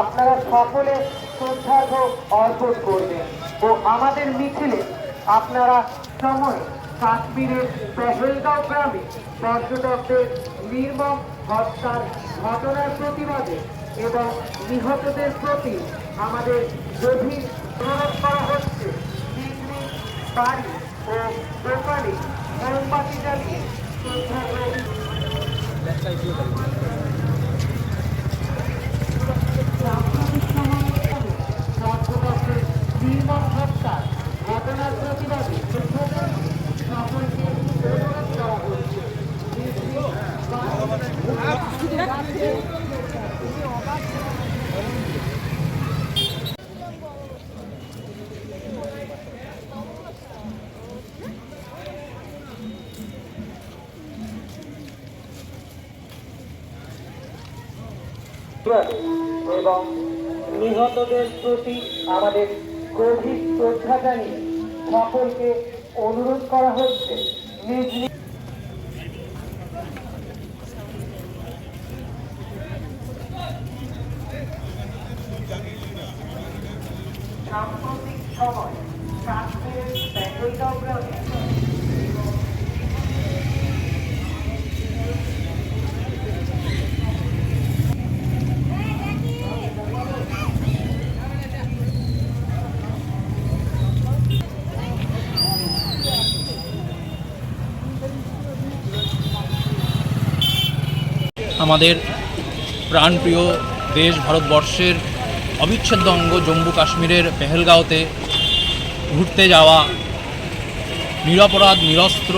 আপনারা সকলে শ্রদ্ধার্ঘ অর্পণ করবেন। ও আমাদের মিছিলে আপনারা সময় কাশ্মীরের পেহেলগাঁও গ্রামে পর্যটকদের নির্মম হত্যার ঘটনার প্রতিবাদে এবং নিহতদের প্রতি আমাদের গভীর অনুরোধ করা হচ্ছে। নিজ বাড়ি ও দোকানে মোমবাতি জ্বালিয়ে শ্রদ্ধার্ঘ পর্যটকদের নির্মম হত্যার ঘটনার প্রতিবাদে যোদ্ধাদের সকলকে অনুরোধ করা হচ্ছে এবং নিহতদের প্রতি আমাদের গভীর শ্রদ্ধা জানিয়ে সকলকে অনুরোধ করা হচ্ছে, নিজ সাম্প্রতিক সময় কাশ্মীরের আমাদের প্রাণপ্রিয় দেশ ভারতবর্ষের অবিচ্ছেদ্য অঙ্গ জম্মু কাশ্মীরের পেহেলগাঁওতে ঘুরতে যাওয়া নিরপরাধ, নিরস্ত্র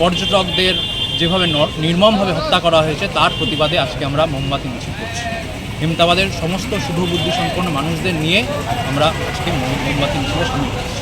পর্যটকদের যেভাবে নির্মমভাবে হত্যা করা হয়েছে, তার প্রতিবাদে আজকে আমরা মোমবাতি মিছিল করছি। হেমতাবাদের সমস্ত শুভবুদ্ধি সম্পন্ন মানুষদের নিয়ে আমরা আজকে মোমবাতি মিছিলে সামিল হচ্ছি